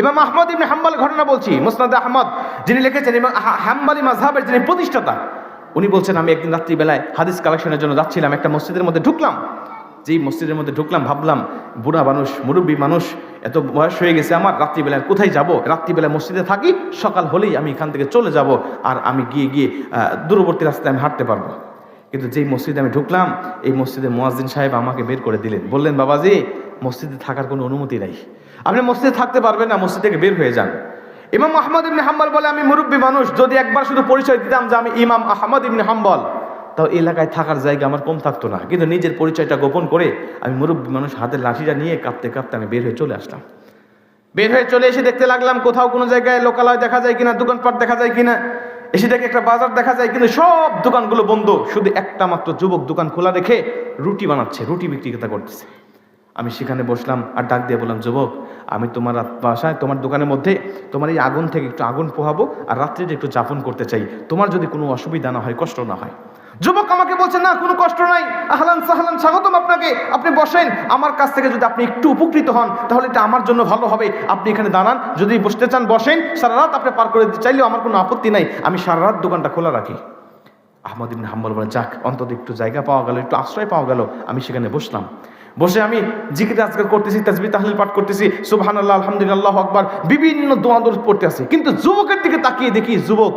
ইমাম আহমদ ইবনে হাম্বাল ঘটনা বলছি, মুসনাদ আহমদ, যিনি লিখেছেন ইমাম হাম্বালি মাজহাবের যিনি প্রতিষ্ঠাতা, উনি বলছেন, আমি একদিন রাত্রিবেলায় হাদিস কালেকশনের জন্য যাচ্ছিলাম, একটা মসজিদের মধ্যে ঢুকলাম। যেই মসজিদের মধ্যে ঢুকলাম, ভাবলাম, বুড়া মানুষ, মুরব্বী মানুষ, এত বয়স হয়ে গেছে আমার, রাত্রিবেলায় কোথায় যাব? রাত্রিবেলায় মসজিদে থাকি, সকাল হলেই আমি এখান থেকে চলে যাব আর আমি গিয়ে গিয়ে দূরবর্তী রাস্তায় আমি হাঁটতে পারব। কিন্তু যেই মসজিদে আমি ঢুকলাম, এই মসজিদে মোয়াজ্জিন সাহেব আমাকে বের করে দিলেন। বললেন, বাবাজি, মসজিদে থাকার কোনো অনুমতি নাই। আপনি মসজিদে থাকতে পারবেন না, মসজিদ থেকে বের হয়ে যান। ইমাম আহমদ ইবনে হাম্বল বলে, আমি মুরব্বী মানুষ, যদি একবার শুধু পরিচয় দিতাম যে আমি ইমাম আহমদ ইবনে হাম্বল, তাও এলাকায় থাকার জায়গা আমার কম থাকতো না। কিন্তু নিজের পরিচয়টা গোপন করে আমি মুরব্বী মানুষ, হাতের লাঠিটা নিয়ে কাঁপতে কাঁপতে আমি বের হয়ে চলে আসলাম। বের হয়ে চলে এসে দেখতে লাগলাম, কোথাও কোনো জায়গায় লোকালয় দেখা যায় কিনা, দোকানপাট দেখা যায় কিনা, এসে দেখে একটা বাজার দেখা যায় কিন্তু সব দোকানগুলো বন্ধ। শুধু একটা মাত্র যুবক দোকান খোলা রেখে রুটি বানাচ্ছে, রুটি বিক্রি করতেছে। আমি সেখানে বসলাম আর ডাক দিয়ে বললাম, যুবক, আমি তোমার বাসায়, তোমার দোকানের মধ্যে তোমার এই আগুন থেকে একটু আগুন পোহাবো আর রাত্রে একটু যাপন করতে চাই। তোমার যদি কোনো অসুবিধা না হয়, কষ্ট না হয়। যুবক আমাকে বলছে, না, কোনো কষ্ট নাই। আহলান সাহলান, স্বাগতম আপনাকে। আপনি বসেন। আমার কাছ থেকে যদি আপনি একটু উপকৃত হন, তাহলে এটা আমার জন্য ভালো হবে। আপনি এখানে দাঁড়ান। যদি বসতে চান, বসেন। সারা রাত আপনি পার করে দিতে চাইলেও আমার কোনো আপত্তি নাই। আমি সারা রাত দোকানটা খোলা রাখি। আহমদ ইবিন হাম্বল বলে, যাক, অন্তত একটু জায়গা পাওয়া গেল, একটু আশ্রয় পাওয়া গেল, আমি সেখানে বসলাম। বসে আমি জিকির আজকাল করতেছি তাজবি তাহলিল পাঠ করতেছি সুবহান আল্লাহ আলহামদুলিল্লাহ, আকবার, বিভিন্ন দোয়া দোষ পড়তে আসি। কিন্তু যুবকের দিকে তাকিয়ে দেখি যুবক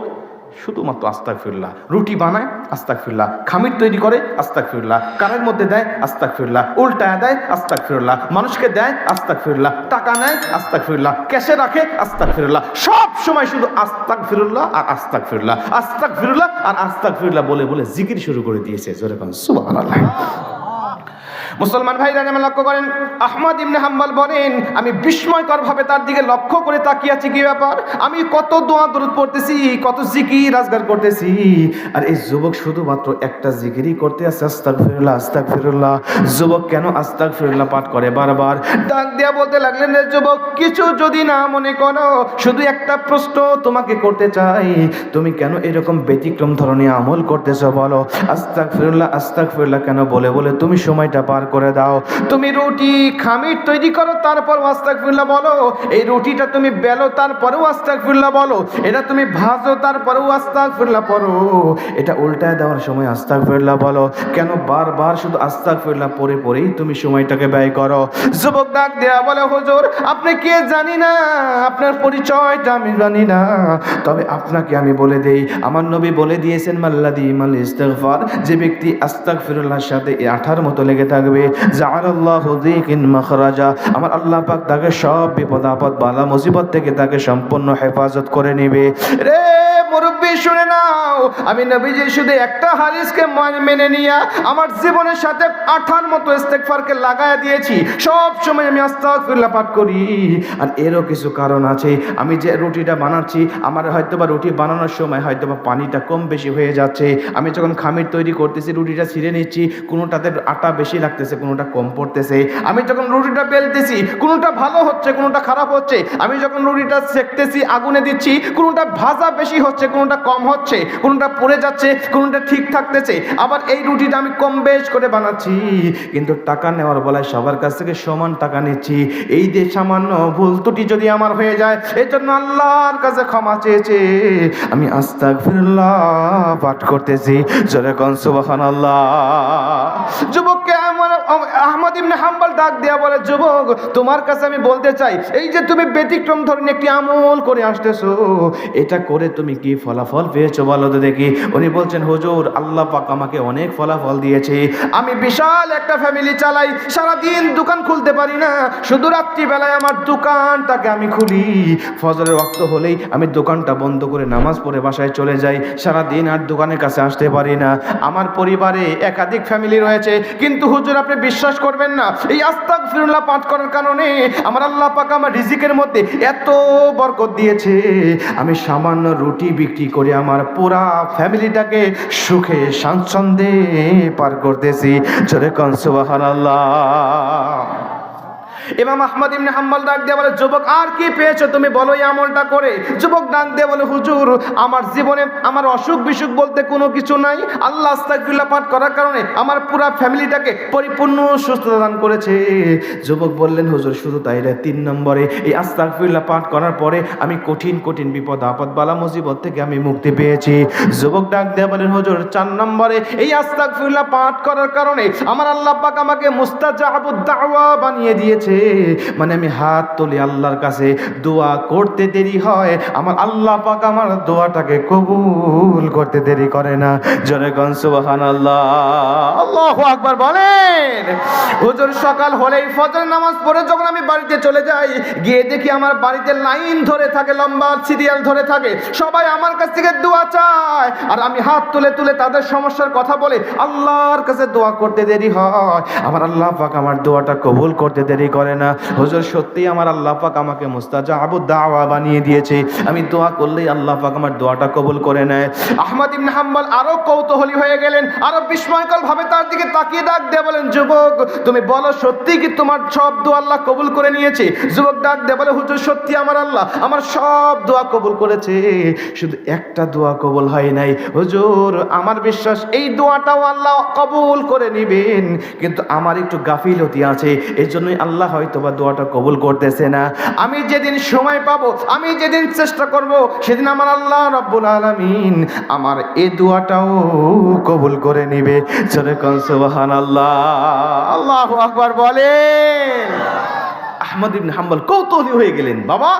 শুধুমাত্র আস্তাক ফিরল্লাহ রুটি বানায় আস্তাক ফিরল্লাহ খামির তৈরি করে আস্তাক ফিরল্লাহ কারের মধ্যে দেয় আস্তাক ফিরল্লাহ উল্টায় দেয় আস্তাক ফিরল্লাহ মানুষকে দেয় আস্তাক ফিরল্লাহ টাকা নেয় আস্তাক ফিরল্লাহ ক্যাশে রাখে আস্তাক ফিরল্লাহ সব সময় শুধু আস্তাক ফিরুল্লাহ আর আস্তাক ফিরুল্লাহ আস্তাক ফিরুল্লাহ আর আস্তাক ফিরুল্লাহ বলে বলে জিকির শুরু করে দিয়েছে, জোরে সুবহানাল্লাহ। মুসলমান ভাইরা যেমন লক্ষ্য করেন, আহমদ ইবনে হাম্বাল বলেন, আমি বিস্ময়কর ভাবে তার দিকে লক্ষ্য করে তাকিয়ে আছি, কি ব্যাপার? আমি কত দোয়া দরুদ পড়তেছি, কত জিকির রাজগার করতেছি। আর এই যুবক শুধুমাত্র একটা জিকিরই করতে আছে আস্তাক ফিরুল্লাহ আস্তাক ফিরুল্লাহ যুবক কেন আস্তাক ফিরুল্লাহ পাঠ করে? বারবার ডাক দিয়া বলতে লাগলেন, রে যুবক, কিছু যদি না মনে করো, শুধু একটা প্রশ্ন তোমাকে করতে চাই। তুমি কেন এরকম ব্যতিক্রম ধরনের আমল করতেছো বলো? আস্তাক ফিরুল্লাহ আস্তাক ফিরুল্লাহ কেন বলে? বলে তুমি সময়টা পার করে দাও। তুমি রুটি, খামির তৈরি করো তারপর আস্তাক ফিরুল্লাহ বলো। এই রুটিটা তুমি বেলো, তারপরেও আস্তাক ফিরুল্লাহ বলো। এটা তুমি ভাজো, তারপরেও আস্তাক ফিরুল্লাহ পড়ো। এটা উল্টায় দেওয়ার সময় আস্তাক ফিরুল্লাহ বলো। কেন বারবার শুধু আস্তাক ফিরুল্লাহ পরে পরেই তুমি সময়টাকে ব্যয় করো? যুবক ডাক দেয়া বলে, হুজুর, আপনি কে জানি না? আপনার পরিচয়টা আমি জানি না। তবে আপনাকে আমি বলে দেই, আমার নবী বলে দিয়েছেন, মাল্লাদি মাল ইস্তেগফার। যে ব্যক্তি আস্তাগফিরুল্লাহর সাথে আঠার মতো লেগে থাকবে যিকিন মাখরাজা। আমার আল্লাহ পাক তাকে সব বিপদ আপদ বালা মুসিবত থেকে তাকে সম্পূর্ণ হেফাজত করে নেবে। রে মুরব্বী, শুনে নাও। আমি নবীজি শুধু একটা মেনে নিয়া আমার জীবনের সাথে মতো ইস্তেগফারকে লাগায়া দিয়েছি। সব সময় আমি পাঠ করি। আর এরও কিছু কারণ আছে। আমি যে রুটিটা বানাচ্ছি, আমার রুটি বানানোর সময় পানিটা কম বেশি হয়ে যাচ্ছে। আমি যখন খামির তৈরি করতেছি, রুটিটা ছিঁড়ে নিচ্ছি, কোনোটাতে আটা বেশি লাগতেছে, কোনোটা কম পড়তেছে। আমি যখন রুটিটা বেলতেছি, কোনোটা ভালো হচ্ছে, কোনোটা খারাপ হচ্ছে, আমি যখন রুটিটা সেকতেছি, আগুনে দিচ্ছি, কোনোটা ভাজা বেশি হচ্ছে কোনোটা কম হচ্ছে, কোনোটা পড়ে যাচ্ছে, কোনোটা ঠিক থাকতেছে। আবার এই রুটিটা আমি কম বেশ করে বানাচ্ছি। কিন্তু টাকা নেওয়ার বলায় সবার কাছ থেকে সমান টাকা নিচ্ছি। এই যে সামান্য ভুল ত্রুটি যদি আমার হয়ে যায় এই জন্য আল্লাহর কাছে ক্ষমা চেয়েছে। আমি আস্তাক ফিরুল্লাহ পাঠ করতেছি। জোরে কন সুবহানাল্লাহ। যুবককে আহমদ ইবনে হাম্বল ডাক দেয়া বলে, যুবক, তোমার কাছে আমি বলতে চাই, এই যে তুমি ব্যতিক্রম ধরনের একটি আমল করে আসতেছো, এটা করে তুমি কি ফলাফল পেয়েছ বলো তো দেখি? উনি বলছেন, হুজুর, আল্লাহ পাক আমাকে অনেক ফলাফল দিয়েছে। আমি বিশাল একটা ফ্যামিলি চালাই দোকান খুলতে পারি না, শুধু রাত্রিবেলায় আমার দোকানটাকে আমি খুলি। ফজরের রক্ত হলেই আমি দোকানটা বন্ধ করে নামাজ পড়ে বাসায় চলে যাই, সারাদিন আর দোকানের কাছে আসতে পারি না। আমার পরিবারে একাধিক ফ্যামিলি রয়েছে, কিন্তু হুজুর, আপনি বিশ্বাস করবেন না। এই আস্তাক ফিরুল্লাহ পাঠ করার কারণে আমার আল্লাহ পাক আমার রিজিকের মধ্যে এত বরকত দিয়েছে। আমি সামান্য রুটি বিক্রি করে আমার পুরা ফ্যামিলিটাকে সুখে, স্বাচ্ছন্দ্যে পার করতেছি। জোরে কনসুবাহ আল্লাহ ইমাম আহমদ ইবনে হাম্বল ডাক দিয়ে বলে, যুবক, আর কি পেয়েছ? তুমি বলো এই আমলটা করে। যুবক ডাক দিয়ে বলে, হুজুর, আমার জীবনে আমার অসুখ বিসুখ বলতে কোনো কিছু নাই। আল্লাহ আস্তাগফিরুল্লাহ পাঠ করার কারণে আমার পুরো ফ্যামিলিটাকে পরিপূর্ণ সুস্থতা দান করেছে। যুবক বললেন, হুজুর, শুধু তাই না তিন নম্বরে এই আস্তাগফিরুল্লাহ পাঠ করার পরে আমি কঠিন কঠিন বিপদ আপদ বালা মুসিবত থেকে আমি মুক্তি পেয়েছি। যুবক ডাক দিয়ে বলেন, হুজুর, চার নম্বরে এই আস্তাগফিরুল্লাহ পাঠ করার কারণে আমার আল্লাহ পাক আমাকে মুস্তাজাবুদ দাওয়া বানিয়ে দিয়েছে। মানে আমি হাত তুলি আল্লাহর কাছে, দোয়া করতে দেরি হয়, আমার আল্লাহ পাক আমার দোয়াটাকে কবুল করতে দেরি করে না। জোরে গন সুবহানাল্লাহ। আল্লাহু আকবার বলেন, হুজুর সকাল হলেই ফজর নামাজ পড়ে যখন আমি বাড়িতে চলে যাই, গিয়ে দেখি আমার বাড়িতে লাইন ধরে থাকে, লম্বা সিরিয়াল ধরে থাকে, সবাই আমার কাছ থেকে দোয়া চায়, আর আমি হাত তুলে তুলে তাদের সমস্যার কথা বলে আল্লাহর কাছে দোয়া করতে দেরি হয়, আমার আল্লাহ পাক আমার দোয়াটা কবুল করতে দেরি করে না। হুজুর, সত্যি আমার আল্লাহ পাক আমাকে মুস্তাজাবুদ দাওয়া বানিয়ে দিয়েছে। আমি দোয়া করলেই আল্লাহ পাক আমার দোয়াটা কবুল করে নেয়। আহমদ ইবনে হাম্বল আরও কৌতূহলী হয়ে গেলেন, আরও বিস্ময়কর ভাবে তার দিকে তাকিয়ে ডাক দিয়ে বলেন, যুবক, তুমি বলো, সত্যি কি তোমার সব দোয়া আল্লাহ কবুল করে নিয়েছে? যুবক ডাক দিয়ে বলে, হুজুর, সত্যি আমার আল্লাহ আমার সব দোয়া কবুল করেছে। শুধু একটা দোয়া কবুল হয় নাই। হুজুর, আমার বিশ্বাস এই দোয়াটাও আল্লাহ কবুল করে নিবেন। কিন্তু আমার একটু গাফিলতি আছে। এই জন্যই আল্লাহ হয়তো বা দোয়াটা কবুল করতেছে না। আমি যেদিন সময় পাবো, আমি যেদিন চেষ্টা করব, সেদিন আমার আল্লাহ রব্বুল আলামিন আমার এই দোয়াটাও কবুল করে নিবে। চলে কন সুবহানাল্লাহ। আল্লাহু আকবার বলেন। আহমদ ইবনে হাম্বল কৌতূহলী হয়ে গেলেন। বাবা,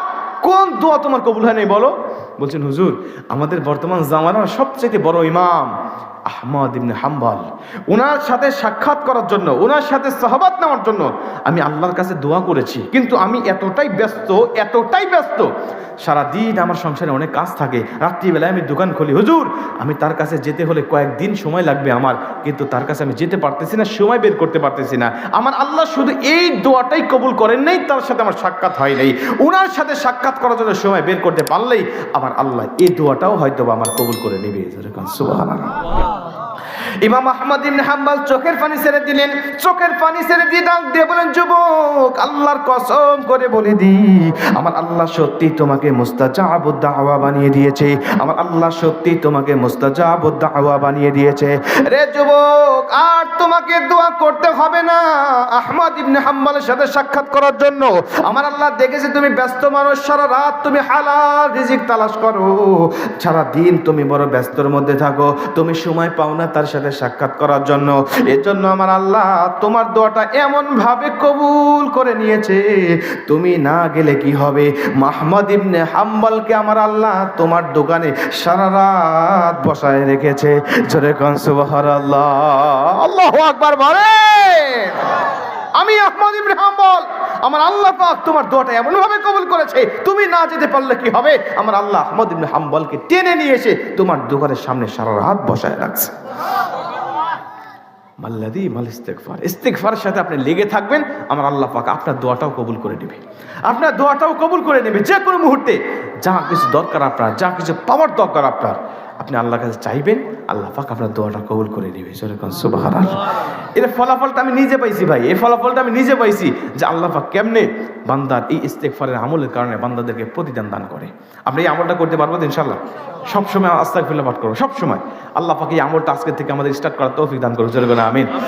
কোন দোয়া তোমার কবুল হয় বলো? বলছেন, হুজুর, আমাদের বর্তমান জামানার সবচেয়ে বড় ইমাম আহমদ ইবনে হাম্বাল। ওনার সাথে সাক্ষাৎ করার জন্য ওনার সাথে সহবাত নেওয়ার জন্য আমি আল্লাহর কাছে দোয়া করেছি। কিন্তু আমি এতটাই ব্যস্ত এতটাই ব্যস্ত। সারা দিন আমার সংসারে অনেক কাজ থাকে। রাত্রিবেলায় আমি দোকান খুলি। হুজুর, আমি তার কাছে যেতে হলে কয়েকদিন সময় লাগবে আমার। কিন্তু তার কাছে আমি যেতে পারতেছি না, সময় বের করতে পারতেছি না। আমার আল্লাহ শুধু এই দোয়াটাই কবুল করেন নাই, তার সাথে আমার সাক্ষাৎ হয় নাই। ওনার সাথে সাক্ষাৎ করার জন্য সময় বের করতে পারলেই আমার আল্লাহ এই দোয়াটাও হয়তো আমার কবুল করে নেবে। সুবহানাল্লাহ। ইমাম আহমদ ইবনে হাম্বল চোখের পানি ছেড়ে দিলেন, চোখের পানি ছেড়ে দিয়ে ডাক দিয়ে বলেন, যুবক, আল্লাহর কসম করে বলে দি, আমার আল্লাহ সত্যি তোমাকে মুস্তাজাবুদ দাওয়া বানিয়ে দিয়েছে, আমার আল্লাহ সত্যি তোমাকে মুস্তাজাবুদ দাওয়া বানিয়ে দিয়েছে। রে যুবক, আর তোমাকে দোয়া করতে হবে না। আহমদ ইবনে হাম্বালের সাথে সাক্ষাৎ করার জন্য, আমার আল্লাহ দেখেছে তুমি ব্যস্ত মানুষ, সারা রাত তুমি হালাল রিজিক তালাশ করো, সারা দিন তুমি বড় ব্যস্তর মধ্যে থাকো, তুমি সময় পাও না তার সাথে সাক্ষাৎ করার জন্য। এর জন্য আমার আল্লাহ তোমার দোয়াটা এমন ভাবে কবুল করে নিয়েছে। তুমি না গেলে কি হবে? মাহমদ ইবনে হাম্বলকে আমার আল্লাহ তোমার দোকানে সারা রাত বসায় রেখেছে। জোরে কন সুবহানাল্লাহ। আল্লাহু আকবার বলেন আমি আহমদ ইবনে হাম্বল। আমার আল্লাহ পাক তোমার দোয়াটা এমন ভাবে কবুল করেছে। তুমি না যেতে পারলে কি হবে? আমার আল্লাহ আহমদ ইবনে হাম্বলকে টেনে নিয়ে এসে তোমার দোকানের সামনে সারা রাত বসায় রাখছে। মাল্লাদি মাল ইস্তেকফার ইস্তেকফারের সাথে আপনি লেগে থাকবেন, আমার আল্লাহ পাক আপনার দোয়াটাও কবুল করে নেবে। আপনার দোয়াটাও কবুল করে নেবে যে কোনো মুহূর্তে। যা কিছু দরকার আপনার, যা কিছু পাওয়ার দরকার আপনার, আপনি আল্লাহর কাছে চাইবেন, আল্লাহ পাক আপনার দোয়াটা কবুল করে নেবে। সেরকম সুবাহ এর ফলাফলটা আমি নিজে পাইছি ভাই এই ফলাফলটা আমি নিজে পাইছি যে আল্লাহ পাক কেমনে বান্দার এই ইস্তেকফারের আমলের কারণে বান্দাদেরকে প্রতিদান দান করে। আমরা এই আমলটা করতে পারব ইনশাল্লাহ সবসময় আস্তাক ফিল্লা পাঠ করব সবসময়। আল্লাহ পাকে এই আমলটা আজকের থেকে আমাদের স্টার্ট করার তৌফিক দান করব না আমিন।